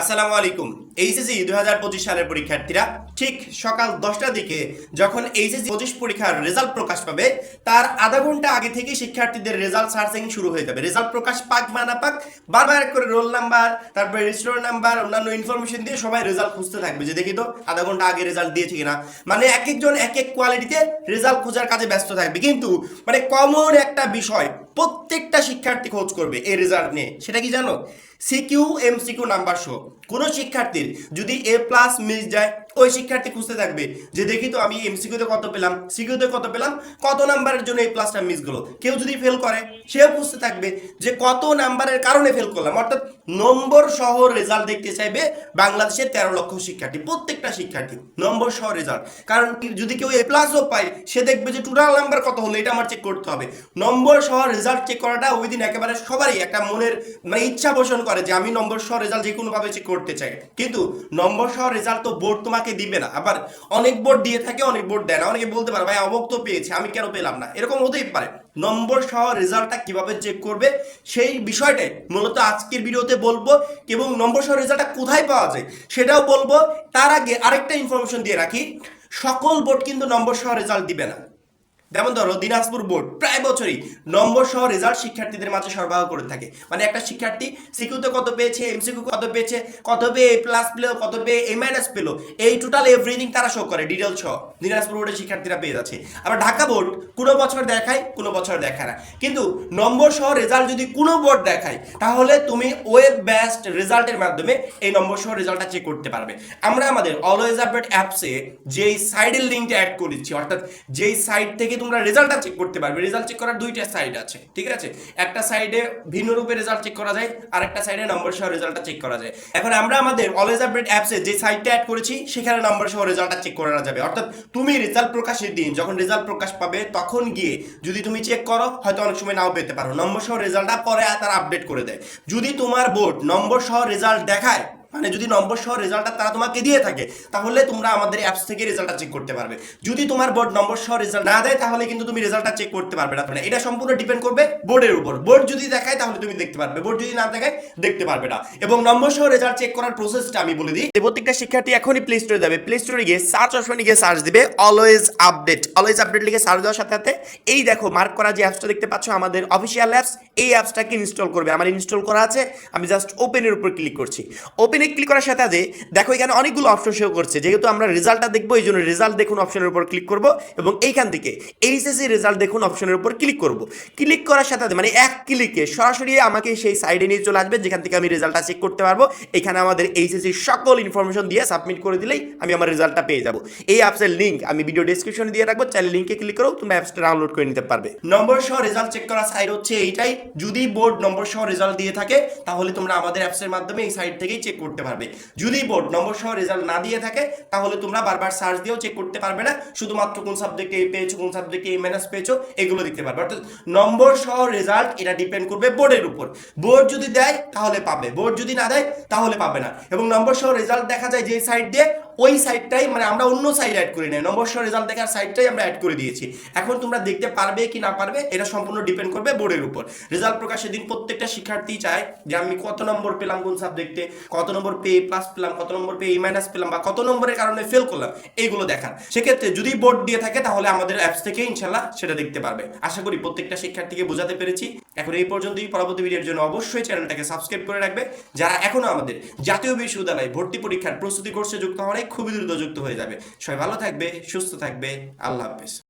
আসসালামু আলাইকুম। এইচএসসি দুই হাজার পঁচিশ সালের পরীক্ষার্থীরা ঠিক সকাল দশটার দিকে যখন এইচএসসি পঁচিশ পরীক্ষার রেজাল্ট প্রকাশ পাবে, তার আধা ঘণ্টা আগে থেকে শিক্ষার্থীদের রেজাল্ট সার্চিং শুরু হয়ে যাবে। রেজাল্ট প্রকাশ পাক বা না পাক, বারবার করে রোল নাম্বার, তারপরে রেজিস্টার নাম্বার, অন্যান্য ইনফরমেশন দিয়ে সবাই রেজাল্ট খুঁজতে থাকবে। যে দেখি তো, আধা ঘণ্টা আগে রেজাল্ট দিয়েছে কিনা। মানে এক একজন এক এক কোয়ালিটিতে রেজাল্ট খোঁজার কাজে ব্যস্ত থাকবে। কিন্তু মানে কমন একটা বিষয় প্রত্যেকটা শিক্ষার্থী খোঁজ করবে এই রেজাল্ট নিয়ে। সেটা কি জানো? সিকিউ এমসিকিউ নাম্বার শো কোনো শিক্ষার্থীর যদি এ প্লাস মিস যায় ওই শিক্ষার্থী খুঁজতে থাকবে। যে দেখি তো আমি এমসিকিউতে কত পেলাম সিকিউতে কত পেলাম, কত নাম্বারের জন্য এই প্লাসটা মিস গেলো। কেউ যদি ফেল করে, সেও খুঁজতে থাকবে যে কত নাম্বারের কারণে ফেল করলাম। অর্থাৎ নম্বর সহ রেজাল্ট দেখতে চাইবে বাংলাদেশের তেরো লক্ষ শিক্ষার্থী, প্রত্যেকটা শিক্ষার্থী নম্বর সহ রেজাল্ট কারণ যদি কেউ এ প্লাসও পায়, সে দেখবে যে টোটাল নাম্বার কত হলো, এটা আমার চেক করতে হবে। নম্বর সহ রেজাল্ট চেক করাটা ওই দিন একেবারে সবারই একটা মনের মানে ইচ্ছা পোষণ করে যে আমি নম্বর সহ রেজাল্ট যে কোনোভাবে চেক করতে চাই। কিন্তু নম্বর সহ রেজাল্ট তো বোর্ড তোমাকে দিবে না। আবার অনেক বোর্ড দিয়ে থাকে, অনেক বোর্ড দেয় না। অনেকে বলতে পারে, ভাই অবক তো পেয়েছে, আমি কেন পেলাম না? এরকম হতেই পারে। নম্বর সহ রেজাল্টটা কীভাবে চেক করবে, সেই বিষয়টাই মূলত আজকের ভিডিওতে বলব। এবং নম্বর সহ রেজাল্টটা কোথায় পাওয়া যায়, সেটাও বলব। তার আগে আরেকটা ইনফরমেশন দিয়ে রাখি, সকল বোর্ড কিন্তু নম্বর সহ রেজাল্ট দিবে না। যেমন ধরো দিনাজপুর বোর্ড, প্রায় বছরই নম্বর সহ রেজাল্ট শিক্ষার্থীদের মাঝে সরবরাহ করে থাকে। মানে একটা শিক্ষার্থী সিকিউতে কত পেয়েছে এমসিকিউ কত পেয়েছে, কত পেয়ে এ প্লাস পেল, কত পেয়ে এ মাইনাস পেল, এই টোটাল এভরিথিং তারা শো করে ডিটেল সহ। দিনাজপুর বোর্ডের শিক্ষার্থীরা পেয়ে যাচ্ছে। আবার ঢাকা বোর্ড কোনো বছর দেখায়, কোনো বছর দেখায় না। কিন্তু নম্বর সহ রেজাল্ট যদি কোনো বোর্ড দেখায়, তাহলে তুমি ওয়েব বেস্ট রেজাল্টের মাধ্যমে এই নম্বর সহ রেজাল্টটা চেক করতে পারবে। আমরা আমাদের অলওয়েজ আপডেট অ্যাপসে যেই সাইডের লিঙ্কটা অ্যাড করেছি অর্থাৎ যেই সাইট থেকে তোমরা রেজাল্টটা চেক করতে পারবে। রেজাল্ট চেক করার দুইটা সাইড আছে, ঠিক আছে? একটা সাইডে ভিন্ন রূপে রেজাল্ট চেক করা যায়, আর একটা সাইডে নম্বর সহ রেজাল্টটা চেক করা যায়। এখন আমরা আমাদের অলওয়েজ আপডেট অ্যাপসে যে সাইটটা অ্যাড করেছি, সেখানে নম্বর সহ রেজাল্টটা চেক করা যাবে। অর্থাৎ তুমি রেজাল্ট প্রকাশের দিন, যখন রেজাল্ট প্রকাশ পাবে, তখন গিয়ে যদি তুমি চেক করো, হয়তো অনেক সময় নাও পেতে পারো। নম্বর সহ রেজাল্টটা পরে তারা আপডেট করে দেয়। যদি তোমার বোর্ড নম্বর সহ রেজাল্ট দেখায় মানে যদি নম্বর সহ রেজাল্টটা তারা তোমাকে দিয়ে থাকে, তাহলে তোমরা আমাদের অ্যাপস থেকে রেজাল্টটা চেক করতে পারবে। যদি তোমার বোর্ড নম্বর সহ রেজাল্ট না দেয়, তাহলে কিন্তু তুমি রেজাল্টটা চেক করতে পারবে না। মানে এটা সম্পূর্ণ ডিপেন্ড করবে বোর্ডের উপর। বোর্ড যদি দেখায়, তাহলে তুমি দেখতে পারবে। বোর্ড যদি না দেখায়, দেখতে পারবে না। এবং নম্বর সহ রেজাল্ট চেক করার প্রসেসটা আমি বলে দিই। প্রত্যেকটা শিক্ষার্থী এখনই প্লে স্টোরে যাবে। প্লে স্টোরে গিয়ে সার্চ অপশনে গিয়ে সার্চ দিবে অলওয়েজ আপডেট অলওয়েজ আপডেট লিখে সার্চ দেওয়ার সাথে সাথে এই দেখো মার্ক করা যে অ্যাপসটা দেখতে পাচ্ছ, আমাদের অফিসিয়াল অ্যাপস এই অ্যাপসটাকে ইনস্টল করবে। আমার ইনস্টল করা আছে, আমি জাস্ট ওপেনের উপর ক্লিক করছি। ওপেনে ক্লিক করার সাথে সাথে দেখো এখানে অনেকগুলো অপশন শো করছে। যেহেতু আমরা রেজাল্টটা দেখব এই জন্য রেজাল্ট দেখুন অপশনের উপর ক্লিক করব এবং এইখান থেকে এইচএসসি রেজাল্ট দেখুন অপশনের উপর ক্লিক করব। ক্লিক করার সাথে সাথে মানে এক ক্লিকে সরাসরি আমাকে সেই সাইডে নিয়ে চলে আসবে, যেখান থেকে আমি রেজাল্টটা চেক করতে পারব। এখানে আমাদের এইচএসসি সকল ইনফরমেশন দিয়ে সাবমিট করে দিলেই আমি আমার রেজাল্টটা পেয়ে যাব। এই অ্যাপসের লিঙ্ক আমি ভিডিও ডিসক্রিপশনে দিয়ে রাখব, চাইলে লিঙ্কে ক্লিক করো তুমি অ্যাপসটা ডাউনলোড করে নিতে পারবে। নম্বর সহ রেজাল্ট চেক করা সাইট হচ্ছে এইটাই। যদি বোর্ড নম্বর সহ রেজাল্ট দিয়ে থাকে, তাহলে তোমরা আমাদের অ্যাপসের মাধ্যমে এই সাইট থেকেই চেক করতে পারবে। যদি বোর্ড নম্বর সহ রেজাল্ট না দিয়ে থাকে, তাহলে তোমরা বারবার সার্চ দিয়েও চেক করতে পারবে না, শুধুমাত্র কোন সাবজেক্টে এ পেয়েছ, কোন সাবজেক্টে এ মাইনাস পেয়েছ, এগুলো দেখতে পারবে। অর্থাৎ নম্বর সহ রেজাল্ট এটা ডিপেন্ড করবে বোর্ডের উপর। বোর্ড যদি দেয়, তাহলে পাবে। বোর্ড যদি না দেয়, তাহলে পাবে না। এবং নম্বর সহ রেজাল্ট দেখা যায় যে সাইড দিয়ে ওই সাইডটাই মানে আমরা অন্য সাইড অ্যাড করি নাই। নম্বর সহ রেজাল্ট দেখার সাইডটাই আমরা অ্যাড করে দিয়েছি। এখন তোমরা দেখতে পারবে কি না পারবে, এটা সম্পূর্ণ ডিপেন্ড করবে বোর্ডের উপর। রেজাল্ট প্রকাশের দিন প্রত্যেকটা শিক্ষার্থী চায় যে আমি কত নম্বর পেলাম কোন সাবজেক্টে কত নম্বর পেয়ে প্লাস পেলাম, কত নম্বর পেয়ে এ মাইনাস পেলাম, বা কত নম্বরের কারণে ফেল করলাম, এইগুলো দেখার সেক্ষেত্রে যদি বোর্ড দিয়ে থাকে, তাহলে আমাদের অ্যাপস থেকে ইনশাল্লাহ সেটা দেখতে পারবে। আশা করি প্রত্যেকটা শিক্ষার্থীকে বোঝাতে পেরেছি। এখন এই পর্যন্তই। পরবর্তী ভিডিওর জন্য অবশ্যই চ্যানেলটাকে সাবস্ক্রাইব করে রাখবে। যারা এখনও আমাদের জাতীয় বিশ্ববিদ্যালয়ে ভর্তি পরীক্ষার প্রস্তুতি কোর্সে যুক্ত হওয়ার খুবই দ্রুত যুক্ত হয়ে যাবে। সবাই ভালো থাকবে সুস্থ থাকবে। আল্লাহ হাফেজ।